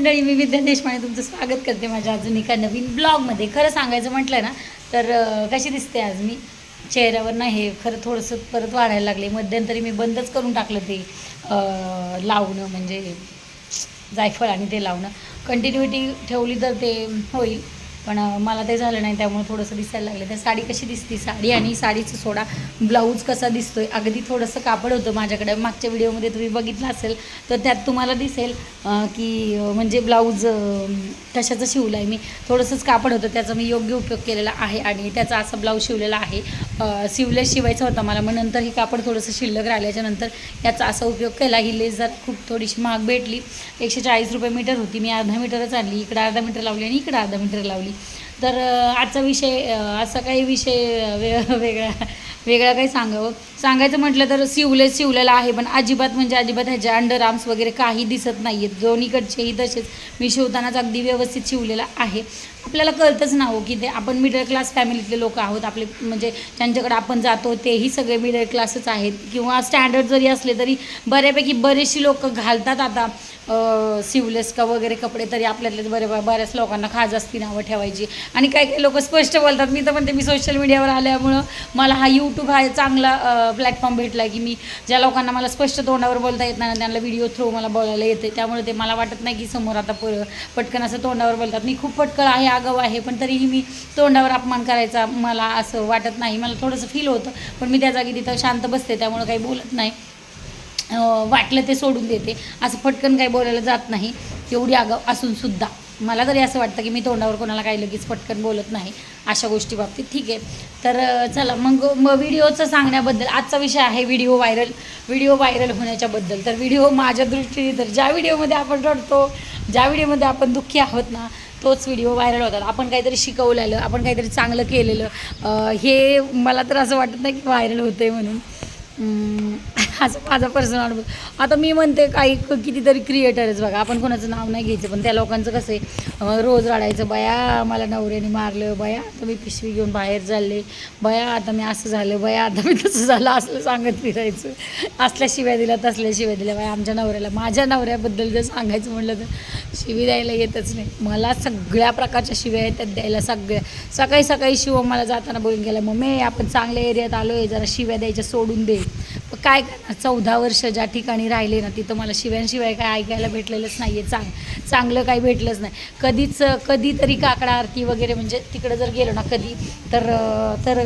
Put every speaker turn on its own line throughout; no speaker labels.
मंडळी मी विद्या देशपांडे तुमचं स्वागत करते माझ्या अजून एका नवीन ब्लॉगमध्ये. खरं सांगायचं म्हटलं ना तर कशी दिसते आज मी? चेहऱ्यावर ना हे खरं थोडंसं परत वाढायला लागले. मध्यंतरी मी बंदच करून टाकलं ते लावणं म्हणजे जायफळ आणि ते लावणं. कंटिन्युटी ठेवली तर ते होईल. पण मला ते झालं नाही त्यामुळे थोडंसं दिसायला लागलं. तर साडी कशी दिसते? साडी आणि साडीचं सोडा. ब्लाऊज कसा दिसतोय? अगदी थोडंसं कापड होतं माझ्याकडे. मागच्या व्हिडिओमध्ये तुम्ही बघितलं असेल तर त्यात तुम्हाला दिसेल की म्हणजे ब्लाऊज कशाचं शिवलं आहे मी. थोडंसंच कापड होतं. त्याचा मी योग्य उपयोग केलेला आहे आणि त्याचा असा ब्लाऊज शिवलेला आहे. शिवले शिवायचा होता मला मग नंतर हे कापड थोडंसं शिल्लक राहिल्याच्या नंतर याचा असा उपयोग केला. ही लेस जर खूप थोडीशी महाग भेटली. एकशे चाळीस रुपये मीटर होती. मी अर्धा मीटरच आणली. इकडं अर्धा मीटर लावली आणि इकडं अर्धा मीटर लावली. तर आजचा विषय असा काही विषय वे वेगळा वेगळा काही सांगावं? सांगायचं म्हटलं तर शिवले शिवलेलं आहे पण अजिबात म्हणजे अजिबात ह्याचे अंडर आर्म्स वगैरे काही दिसत नाही आहेत दोन्हीकडचेही तसेच मी शिवतानाच अगदी व्यवस्थित शिवलेला आहे. आपल्याला कळतंच ना हो की ते आपण मिडल क्लास फॅमिलीतले लोक आहोत. आपले म्हणजे ज्यांच्याकडे आपण जातो तेही सगळे मिडल क्लासच आहेत. किंवा स्टँडर्ड जरी असले तरी बऱ्यापैकी बरेचशी लोक घालतात आता. सिवलेस शिवलेस का वगैरे कपडे तरी आपल्यातले बरे बऱ्याच लोकांना खाज असती नावं ठेवायची. आणि काही काही लोक स्पष्ट बोलतात मी तर म्हणते मी सोशल मीडियावर आल्यामुळं मला हा यूट्यूब हा चांगला प्लॅटफॉर्म भेटला की मी ज्या लोकांना मला स्पष्ट तोंडावर बोलता येत नाही त्यांना व्हिडिओ थ्रू मला बोलायला येते. त्यामुळे ते मला वाटत नाही की समोर आता प पटकन असं तोंडावर बोलतात. मी खूप पटकळ आहे आगाव आहे पण तरीही मी तोंडावर अपमान करायचा मला असं वाटत नाही. मला थोडंसं फील होतं पण मी त्या जागी तिथं शांत बसते त्यामुळे काही बोलत नाही. वाटलं ते सोडून देते. असं पटकन काही बोलायला जात नाही. एवढी आगाव असून सुद्धा. मला तरी असं वाटतं की मी तोंडावर कोणाला काही लगेच पटकन बोलत नाही. अशा गोष्टी बाबतीत. ठीक आहे. तर चला. मग मग व्हिडिओचं सांगण्याबद्दल आजचा विषय आहे व्हिडिओ व्हायरल. व्हिडिओ व्हायरल होण्याच्याबद्दल. तर व्हिडिओ माझ्या दृष्टीने तर ज्या व्हिडिओमध्ये आपण रडतो ज्या व्हिडिओमध्ये आपण दुःखी आहोत ना तोच व्हिडिओ व्हायरल होतात. आपण काहीतरी शिकवलेलं आपण काहीतरी चांगलं केलेलं हे मला तर असं वाटत नाही की व्हायरल होतं आहे म्हणून असं माझा पर्सनल अनुभव आता मी म्हणते काही क- कितीतरी क्रिएटरच बघा आपण कोणाचं नाव नाही घ्यायचं पण त्या लोकांचं कसं आहे रोज रडायचं बया मला नवऱ्याने मारलं बया आता मी पिशवी घेऊन बाहेर चालले बया आता मी असं झालं बया आता मी तसं झालं असलं सांगत फिरायचं. असल्या शिव्या दिल्या तसल्या शिव्या दिल्या बाया आमच्या नवऱ्याला माझ्या नवऱ्याबद्दल जर सांगायचं म्हटलं तर शिवी द्यायला येतच नाही. मला सगळ्या प्रकारच्या शिव्या येतात द्यायला सगळ्या. सकाळी सकाळी शिव मला जाताना बोलून गेला मम्मी आपण चांगल्या एरियात आलो आहे जरा शिव्या द्यायच्या सोडून दे. काय करणार चौदा वर्ष ज्या ठिकाणी राहिले ना तिथं मला शिव्यांशिवाय काय ऐकायला भेटलेलंच नाही आहे चांग चांगलं काही भेटलंच नाही. कधीच कधीतरी काकडा आरती वगैरे म्हणजे तिकडं जर गेलो ना कधी तर तर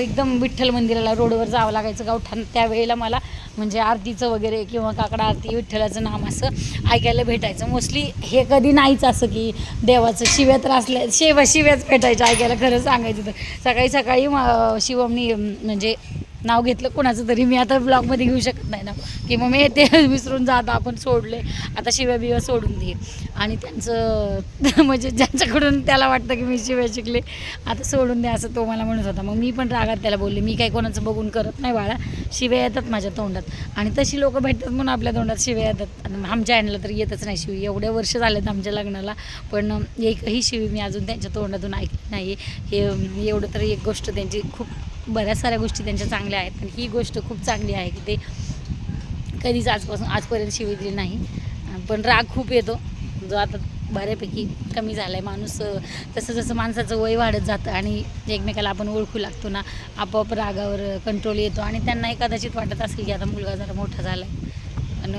एकदम विठ्ठल मंदिराला रोडवर जावं लागायचं. गावठाण त्यावेळेला मला म्हणजे आरतीचं वगैरे किंवा काकडा आरती विठ्ठलाचं नाम असं ऐकायला भेटायचं. मोस्टली हे कधी नाहीच असं की देवाचं शिव्या तर असल्या शेवा शिव्याच भेटायच्या ऐकायला खरं सांगायचं तर. सकाळी सकाळी म- शिवमनी म्हणजे नाव घेतलं कोणाचं तरी. मी आता ब्लॉगमध्ये घेऊ शकत नाही ना. की मग मी ते विसरून जात आपण सोडले. आता शिव्या बिव्या सोडून दे. आणि त्यांचं म्हणजे ज्यांच्याकडून त्याला वाटतं की मी शिव्या शिकले आता सोडून दे असं तो मला म्हणत होता. मग मी पण रागात त्याला बोलले मी काही कोणाचं बघून करत नाही बाळा. शिव्या येतात माझ्या तोंडात. आणि तशी लोकं भेटतात म्हणून आपल्या तोंडात शिव्या येतात. आणि आमच्या आईला तर येतच नाही शिवी. एवढ्या वर्ष झालेत आमच्या लग्नाला. पण एकही शिवी मी अजून त्यांच्या तोंडातून ऐकली नाही हे एवढं तरी एक गोष्ट त्यांची खूप बऱ्याच साऱ्या गोष्टी त्यांच्या चांगल्या आहेत. पण ही गोष्ट खूप चांगली आहे की ते कधीच आजपासून आजपर्यंत शिवी दिली नाही. पण राग खूप येतो. जो आता बऱ्यापैकी कमी झाला आहे माणूस जसं जसं माणसाचं वय वाढत जातं आणि एकमेकाला आपण ओळखू लागतो ना आपोआप रागावर कंट्रोल येतो आणि त्यांनाही कदाचित वाटत असेल की आता मुलगा जरा मोठा झाला आहे पण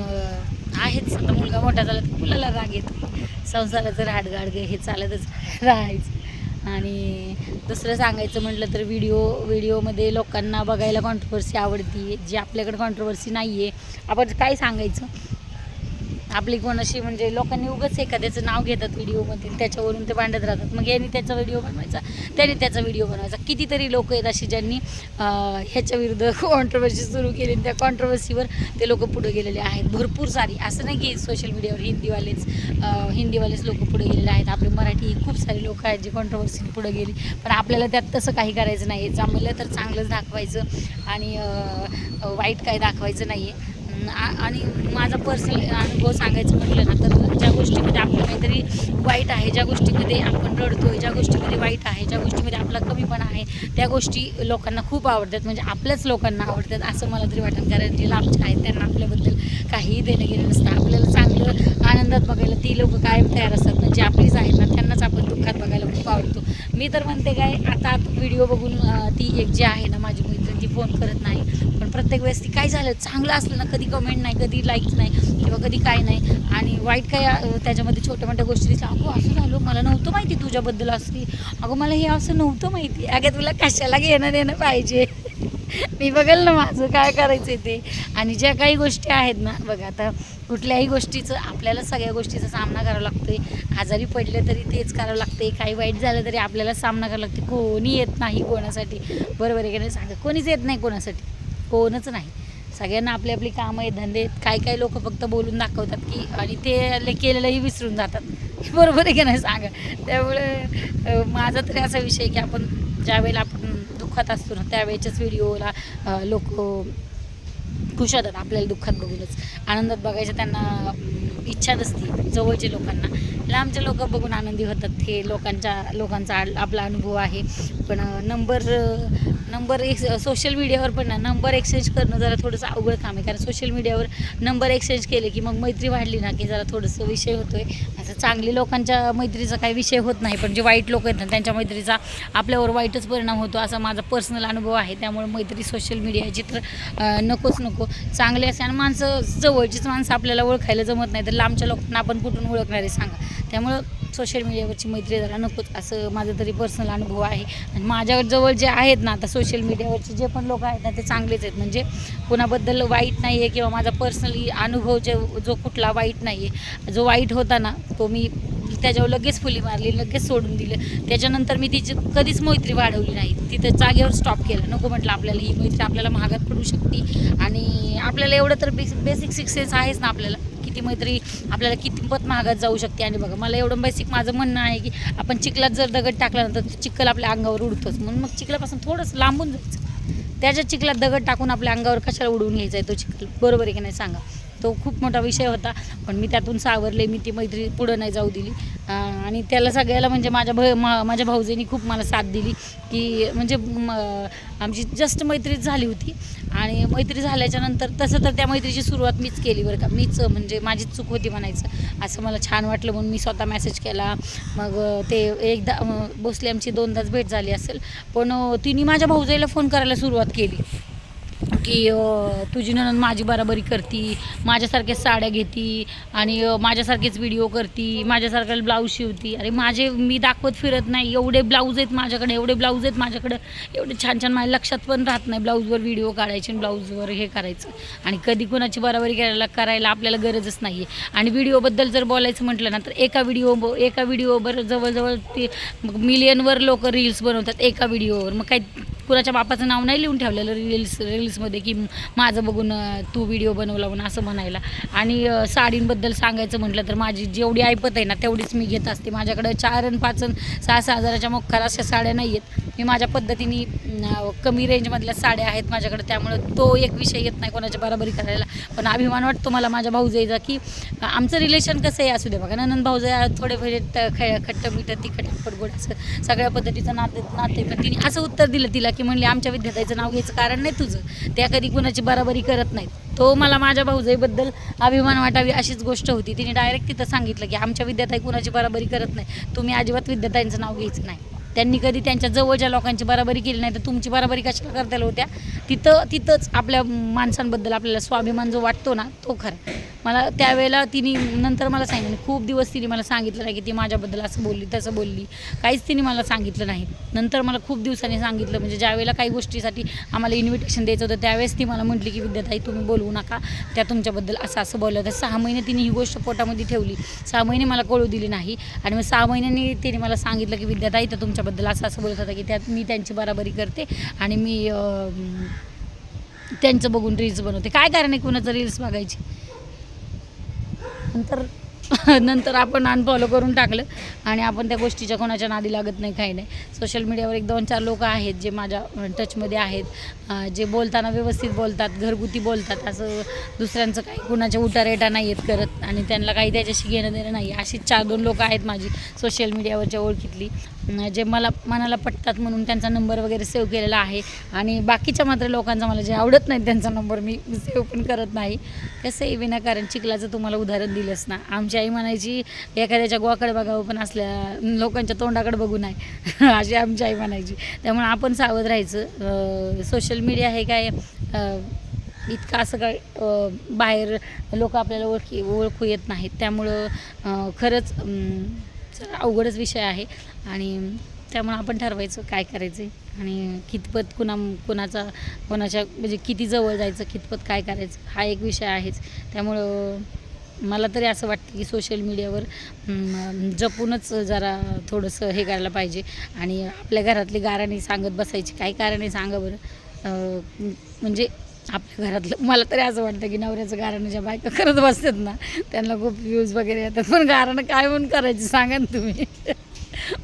आहेच. आता मुलगा मोठा झाला तर मुलाला राग येतो. संसाराचं राडगाडगे हे चालतच राहायचं. आणि दुसरं सांगायचं म्हटलं तर व्हिडिओ व्हिडिओमध्ये लोकांना बघायला कॉन्ट्रोवर्सी आवडती जी आपल्याकडे कॉन्ट्रोवर्सी नाही आहे आपण काय सांगायचं? आपली कोण अशी म्हणजे लोकांनी उगाच एखाद्याचं नाव घेतात व्हिडिओमध्ये त्याच्यावरून ते भांडत राहतात. मग यांनी त्याचा व्हिडिओ बनवायचा त्याने त्याचा व्हिडिओ बनवायचा. कितीतरी लोक आहेत अशी ज्यांनी ह्याच्याविरुद्ध ह्याच्या विरुद्ध सुरू केली आणि त्या कॉन्ट्रोवर्सीवर ते लोक पुढे गेलेले आहेत. भरपूर सारी असं नाही की सोशल मीडियावर हिंदीवालेच हिंदीवालेच लोक पुढे गेलेले आहेत. आपले मराठी खूप सारे लोक आहेत जे कॉन्ट्रवर्सी पुढे गेली. पण आपल्याला त्यात तसं काही करायचं नाही आहे जमलं तर चांगलंच दाखवायचं आणि वाईट काही दाखवायचं नाही आहे आणि माझा पर्सनल अनुभव सांगायचं म्हटलं ना तर ज्या गोष्टीमध्ये आपलं काहीतरी वाईट आहे ज्या गोष्टीमध्ये आपण रडतोय ज्या गोष्टीमध्ये वाईट आहे ज्या गोष्टीमध्ये आपला कमीपणा आहे त्या गोष्टी लोकांना खूप आवडतात म्हणजे आपल्याच लोकांना आवडतात असं मला तरी वाटतं. कारण जे लांबचे आहेत त्यांना आपल्याबद्दल काहीही देणं गेलं नसतं. आपल्याला चांगलं आनंदात बघायला ती लोक कायम तयार असतात. म्हणजे आपलीच आहेत ना त्यांनाच आपण दुःखात बघायला खूप आवडतो. मी तर म्हणते काय आता व्हिडिओ बघून ती एक जी आहे ना माझी मैत्रीण ती फोन करत नाही. पण प्रत्येक वेळेस ती काय झालं चांगलं असलं ना कधी कमेंट नाही कधी लाईक नाही किंवा कधी काय नाही. आणि वाईट काय त्याच्यामध्ये छोट्या मोठ्या गोष्टी दिसल्या. अगो असं झालं मला नव्हतं माहिती तुझ्याबद्दल असली अगो अगं मला हे असं नव्हतं माहिती. अगं तुला कशाला घेणं देणं पाहिजे? मी बघेल ना माझं काय करायचं ते. आणि ज्या काही गोष्टी आहेत ना बघा आता कुठल्याही गोष्टीचं आपल्याला सगळ्या गोष्टीचा सामना करावा आहे आजारी पडले तरी तेच करावं लागते काही वाईट झालं तरी आपल्याला सामना करावा लागते कोणी येत नाही कोणासाठी. बरोबर आहे की नाही? सांगा कोणीच येत नाही कोणासाठी. कोणच नाही. सगळ्यांना आपली आपली कामं आहेत धंदे काय काय लोक फक्त बोलून दाखवतात की आणि ते केलेलंही विसरून जातात. बरोबर आहे की नाही सांगा? त्यामुळे माझा तरी असा विषय की आपण ज्यावेळेला आपण दुःखात असतो ना त्यावेळेच्याच व्हिडिओला लोक खुश होतात आपल्याला दुःखात बघूनच. आनंदात बघायचं त्यांना इच्छा नसते जवळच्या लोकांना. लांबचे लोक बघून आनंदी होतात. हे लोकांच्या लोकांचा आ- आपला अनुभव आहे. पण नंबर नंबर एक्स सोशल मीडियावर पण ना नंबर एक्सचेंज करणं जरा थोडंसं अवघड काम आहे. कारण सोशल मीडियावर नंबर एक्सचेंज केले की मग मैत्री वाढली ना की जरा थोडंसं विषय होतो आहे असं चांगली लोकांच्या मैत्रीचा काही विषय होत नाही पण जे वाईट लोक आहेत ना त्यांच्या मैत्रीचा आपल्यावर वाईटच परिणाम होतो असा माझा पर्सनल अनुभव आहे. त्यामुळे मैत्री सोशल मीडियाची तर नकोच नको. चांगले असे आणि माणसं जवळचीच माणसं आपल्याला ओळखायला जमत नाही तर लांबच्या लोकांना आपण कुठून ओळखणार आहे सांगा. त्यामुळं सोशल मीडियावरची मैत्री जरा नकोच. असं माझं तरी पर्सनल अनुभव आहे. आणि माझ्याजवळ जे आहेत ना आता सोशल मीडियावरचे जे पण लोक आहेत ना ते चांगलेच आहेत. म्हणजे कुणाबद्दल वाईट नाही आहे किंवा माझा पर्सनली अनुभव जे जो कुठला वाईट नाही आहे जो वाईट होता ना तो मी त्याच्यावर लगेच फुली मारली लगेच सोडून दिलं. त्याच्यानंतर मी तिची कधीच मैत्री वाढवली नाही. तिथं जागेवर स्टॉप केलं. नको म्हटलं आपल्याला ही मैत्री आपल्याला महागात पडू शकते. आणि आपल्याला एवढं तर बेसिक बेसिक सिक्सेस आहेच ना आपल्याला. किती मैत्री आपल्याला कितीपत महागात जाऊ शकते. आणि बघा मला एवढं बेसिक माझं म्हणणं आहे की आपण चिखलात जर दगड टाकला ना तर चिखल आपल्या अंगावर उडतोच. म्हणून मग चिखलापासून थोडंसं लांबून जायचं. त्याच्या चिखलात दगड टाकून आपल्या अंगावर कशाला उडवून घ्यायचा आहे तो चिखल? बरोबर आहे की नाही? सांगा. तो खूप मोठा विषय होता. पण मी त्यातून सावरले मी ती मैत्री पुढं नाही जाऊ दिली. आणि त्याला सगळ्याला म्हणजे माझ्या भ माझ्या भाऊजींनी खूप मला साथ दिली की म्हणजे आमची जस्ट मैत्री झाली होती. आणि मैत्री झाल्याच्यानंतर तसं तर त्या मैत्रीची सुरुवात मीच केली बरं का. मीच म्हणजे माझीच चूक होती म्हणायचं. असं मला छान वाटलं म्हणून मी स्वतः मेसेज केला. मग ते एकदा अं, भोसले आमची दोनदाच भेट झाली असेल. पण तिने माझ्या भाऊजाईला फोन करायला सुरुवात केली. की तुझी नणंद माझी बराबरी करती माझ्यासारख्या साड्या घेती आणि माझ्यासारखेच व्हिडिओ करती माझ्यासारखं ब्लाऊज शिवती. अरे माझे मी दाखवत फिरत नाही. एवढे ब्लाऊज आहेत माझ्याकडे एवढे ब्लाऊज आहेत माझ्याकडे. एवढे छान छान माझ्या लक्षात पण राहत नाही ब्लाऊजवर व्हिडिओ काढायचे आणि ब्लाऊजवर हे करायचं. आणि कधी कोणाची बराबरी करायला करायला आपल्याला गरजच नाही आहे आणि व्हिडिओबद्दल जर बोलायचं म्हटलं ना तर एका व्हिडिओ एका व्हिडिओवर जवळजवळ ते मिलियनवर लोक रील्स बनवतात एका व्हिडिओवर मग काही कुणाच्या बापाचं नाव नाही लिहून ठेवलेलं रील्स रील्समध्ये की माझं बघून तू व्हिडिओ बनवला म्हणून असं म्हणायला. आणि साडींबद्दल सांगायचं म्हटलं तर माझी जेवढी ऐपत आहे ना तेवढीच मी घेत असते. माझ्याकडं चार आणि पाच सहा सहा हजाराच्या मोखार अशा साड्या नाही आहेत. मी माझ्या पद्धतीने कमी रेंजमधल्या साड्या आहेत माझ्याकडे त्यामुळं तो एक विषय येत नाही कोणाच्या बराबरी करायला. पण अभिमान वाटतो मला माझ्या भाऊजाईचा की आमचं रिलेशन कसं आहे असू दे बघा. ननंद भाऊजाई थोडे ख खट्ट मिठं तिखट पडगोड असं सगळ्या पद्धतीचं नाते नाते पण तिने असं उत्तर दिलं तिला की म्हणले आमच्या विद्यार्थ्याचं नाव घ्यायचं कारण नाही तुझं. त्या कधी कुणाची बराबरी करत नाहीत. तो मला माझ्या भाऊजाईबद्दल अभिमान वाटावी अशीच गोष्ट होती. तिने डायरेक्ट तिथं सांगितलं की आमच्या विद्यार्थी कुणाची बराबरी करत नाही. तुम्ही अजिबात विद्यार्थ्यांचं नाव घ्यायचं नाही. त्यांनी कधी त्यांच्या जवळच्या लोकांची बराबरी केली नाही तर तुमची बराबरी कशाला करता होत्या? तिथं तिथंच आपल्या माणसांबद्दल आपल्याला स्वाभिमान जो वाटतो ना तो खरा मला त्यावेळेला तिने नंतर मला सांगितलं खूप दिवस तिने मला सांगितलं नाही की ती माझ्याबद्दल असं बोलली तसं बोलली. काहीच तिने मला सांगितलं नाही. नंतर मला खूप दिवसांनी सांगितलं म्हणजे ज्यावेळेला काही गोष्टीसाठी आम्हाला इन्व्हिटेशन द्यायचं होतं त्यावेळेस ती मला म्हटली की विद्याताई तुम्ही बोलवू नका. त्या तुमच्याबद्दल असं असं बोललं. तर सहा महिने तिने ही गोष्ट पोटामध्ये ठेवली. सहा महिने मला कळू दिली नाही. आणि मग सहा महिन्यांनी तिने मला सांगितलं की विद्याताई तर तुमच्याबद्दल असं असं बोलत होता की त्यात मी त्यांची बराबरी करते आणि मी त्यांचं बघून रील्स बनवते. काय कारण आहे कुणाचं रील्स बघायची? नंतर नंतर आपण अनफॉलो करून टाकलं आणि आपण त्या गोष्टीच्या कोणाच्या नादी लागत नाही काही नाही. सोशल मीडियावर एक दोन चार लोक आहेत जे माझ्या टचमध्ये आहेत जे बोलताना व्यवस्थित बोलतात घरगुती बोलतात असं दुसऱ्यांचं काही कुणाच्या उठारेटा नाही आहेत करत आणि त्यांना काही त्याच्याशी घेणं देणं नाही. अशीच चार दोन लोक आहेत माझी सोशल मीडियावरच्या ओळखीतली. जे मला मनाला पटतात म्हणून त्यांचा नंबर वगैरे सेव्ह केलेला आहे. आणि बाकीच्या मात्र लोकांचा मला जे आवडत नाही त्यांचा नंबर मी सेव्ह पण करत नाही. कसंही विनाकारण चिखलाचं तुम्हाला उदाहरण दिलंच ना. आमची आई म्हणायची एखाद्याच्या गोवाकडे बघावं पण असल्या लोकांच्या तोंडाकडे बघू नाही. अशी आमची आई म्हणायची. त्यामुळे आपण सावध राहायचं. सोशल मीडिया हे काय इतका इतकं असं काय बाहेर लोक आपल्याला ओळखी ओळखू येत नाहीत. त्यामुळं खरंच जरा अवघडच विषय आहे. आणि त्यामुळं आपण ठरवायचं काय करायचं आणि कितपत कुणा कुणाचा कोणाच्या म्हणजे किती जवळ जायचं कितपत काय करायचं हा एक विषय आहेच. त्यामुळं मला तरी असं वाटतं की सोशल मीडियावर जपूनच जरा थोडंसं हे करायला पाहिजे. आणि आपल्या घरातली गाराणी सांगत बसायची. काय कारण आहे सांगा बरं. म्हणजे आपल्या घरातलं मला तरी असं वाटतं की नवऱ्याचं गारणं ज्या बायका करत बसतात ना त्यांना खूप व्ह्यूज वगैरे येतात. पण गारणं काय म्हणून करायचं सांगा ना तुम्ही?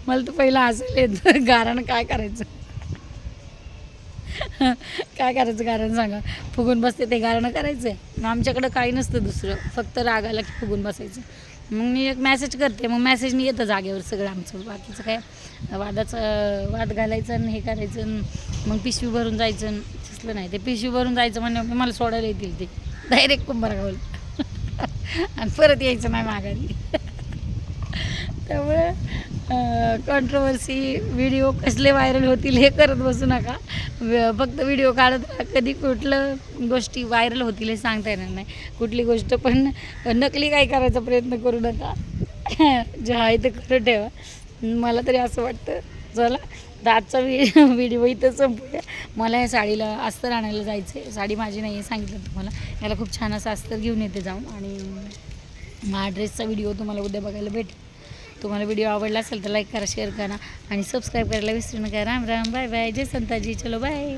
मला तर पहिलं हसायला येतं गारण काय करायचं? काय करायचं कारण सांगा? फुगून बसते ते गारणं करायचं आहे आमच्याकडं काही नसतं दुसरं फक्त रागाला की फुगून बसायचं. मग मी एक मॅसेज करते मग मॅसेजने येतं जागेवर सगळं आमचं. बाकीचं काय? वादाचं वाद घालायचं आणि हे करायचं मग पिशवी भरून जायचं आणि नाही. ते पिशवी भरून जायचं म्हणजे मला सोडायला येतील ते. डायरेक्ट कुंभारगावला. आणि परत यायचं नाही मागायला त्यामुळे कॉन्ट्रोवर्सी व्हिडिओ कसले व्हायरल होतील हे करत बसू नका. फक्त व्हिडिओ काढत राहा. कधी कुठलं गोष्टी व्हायरल होतील हे सांगता येणार नाही. कुठली गोष्ट पण नकली काय करायचा प्रयत्न करू नका. जे आहे ते खरं ठेवा. मला तरी असं वाटतं. चला तर आजचा व्हिडिओ इथं संपूया. मला या साडीला अस्तर आणायला जायचं आहे साडी माझी नाही आहे सांगितलं तुम्हाला. याला खूप छान असं अस्तर घेऊन येते जाऊन. आणि हा ड्रेसचा व्हिडिओ तुम्हाला उद्या बघायला भेटेल. तुम्हाला व्हिडिओ आवडला असेल तर लाईक करा शेअर करा आणि सबस्क्राईब करायला विसरू नका. राम राम बाय बाय जय संताजी. चलो बाय